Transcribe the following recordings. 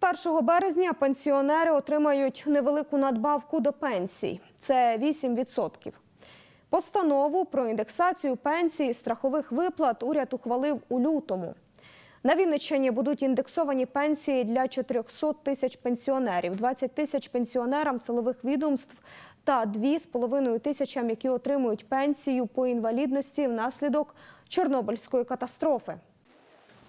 1 березня пенсіонери отримають невелику надбавку до пенсій. Це 8%. Постанову про індексацію пенсій страхових виплат уряд ухвалив у лютому. На Вінниччині будуть індексовані пенсії для 400 тисяч пенсіонерів, 20 тисяч пенсіонерам силових відомств та 2,5 тисячам, які отримують пенсію по інвалідності внаслідок Чорнобильської катастрофи.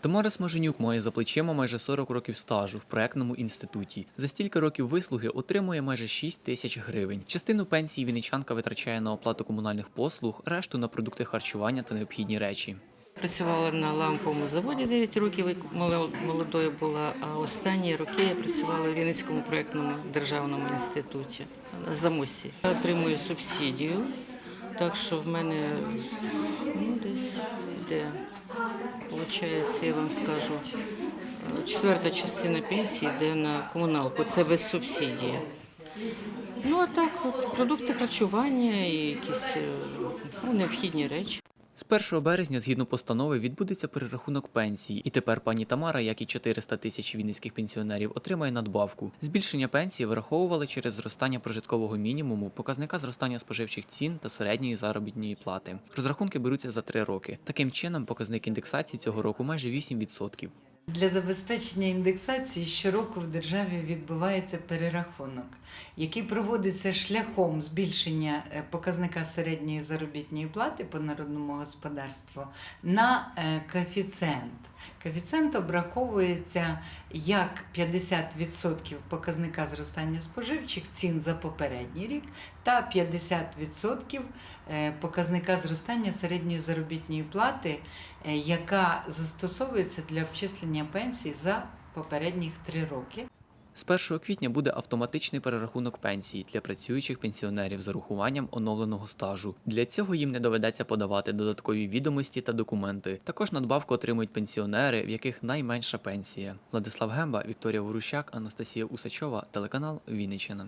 Тамара Смаженюк має за плечима майже 40 років стажу в проектному інституті. За стільки років вислуги отримує майже 6 тисяч гривень. Частину пенсії вінничанка витрачає на оплату комунальних послуг, решту на продукти харчування та необхідні речі. Працювала на ламповому заводі 9 років, молодою була, а останні роки я працювала в Вінницькому проєктному державному інституті на Замосі. Отримую субсидію, так що в мене ну, десь йде, виходить, я вам скажу, е, четверта частина пенсії йде на комуналку, це без субсидії. Ну а так, продукти харчування і якісь е, ну, необхідні речі. З 1 березня, згідно постанови, відбудеться перерахунок пенсії, і тепер пані Тамара, як і 400 тисяч вінницьких пенсіонерів, отримає надбавку. Збільшення пенсії враховували через зростання прожиткового мінімуму, показника зростання споживчих цін та середньої заробітної плати. Розрахунки беруться за три роки. Таким чином, показник індексації цього року майже 8%. Для забезпечення індексації щороку в державі відбувається перерахунок, який проводиться шляхом збільшення е, показника середньої заробітної плати по народному господарству на е, коефіцієнт. Коефіцієнт обраховується як 50% показника зростання споживчих цін за попередній рік та 50% е, показника зростання середньої заробітної плати, яка застосовується для обчислення пенсій за попередніх три роки. З 1 квітня буде автоматичний перерахунок пенсії для працюючих пенсіонерів з урахуванням оновленого стажу. Для цього їм не доведеться подавати додаткові відомості та документи. Також надбавку отримують пенсіонери, в яких найменша пенсія. Владислав Гемба, Вікторія Ворущак, Анастасія Усачова, телеканал Вінниччина.